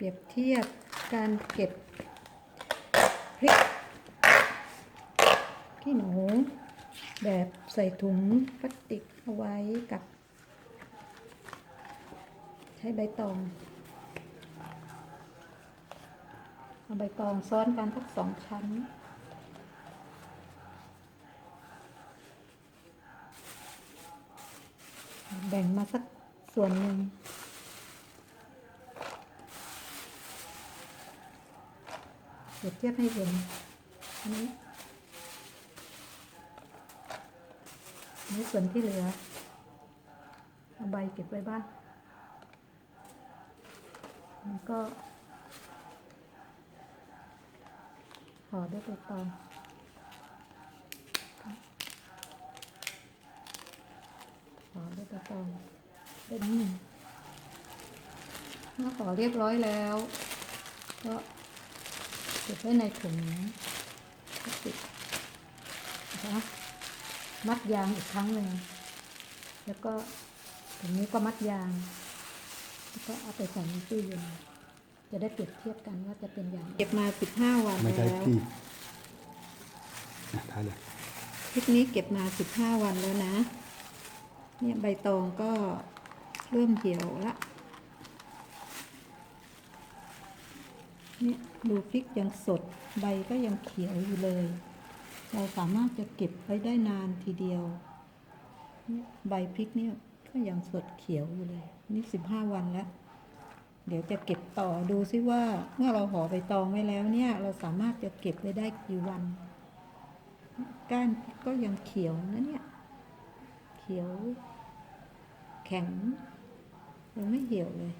เปรียบเทียบการเก็บพริกขี้หนู แบบใส่ถุงพลาสติกเอาไว้กับ ใช้ใบตองเอาใบตองซ้อนกันทักสองชั้นแบ่งมาสักส่วนหนึ่ง เปรียบเทียบให้เห็น อันนี้อันนี้ส่วนที่เหลือ เอาใบเก็บไว้บ้างแล้วก็ห่อด้วยใบตองห่อด้วยใบตองเป็นหนึ่เมื่อห่อเรียบร้อยแล้ว ก็ เก็บไว้ในถุงพลาสติกนะคะมัดยางอีกครั้งหนึ่ง แล้วก็ถุงนี้ก็มัดยาง แล้วก็เอาไปใส่ในตู้เย็น จะได้เปรียบเทียบกันว่าจะเป็นอย่างไรเก็บมา 15 วันไม่แล้ใช่วที่อะถ่ายเลยคลิปนี้เก็บมา 15 วันแล้วนะ เนี่ยใบตองก็เริ่มเหี่ยวละ เนี่ยดูพริกยังสดใบก็ยังเขียวอยู่เลย เราสามารถจะเก็บไว้ได้นานทีเดียวนี่ใบพริกเนี่ยก็ยังสดเขียวอยู่เลย นี่15วันแล้ว เดี๋ยวจะเก็บต่อดูซิว่าเมื่อเราห่อใบตองไว้แล้วเนี่ย เราสามารถจะเก็บไว้ได้กี่วัน ก้านก็ยังเขียวนะเนี่ย เขียว แข็งยังไม่เหี่ยวเลย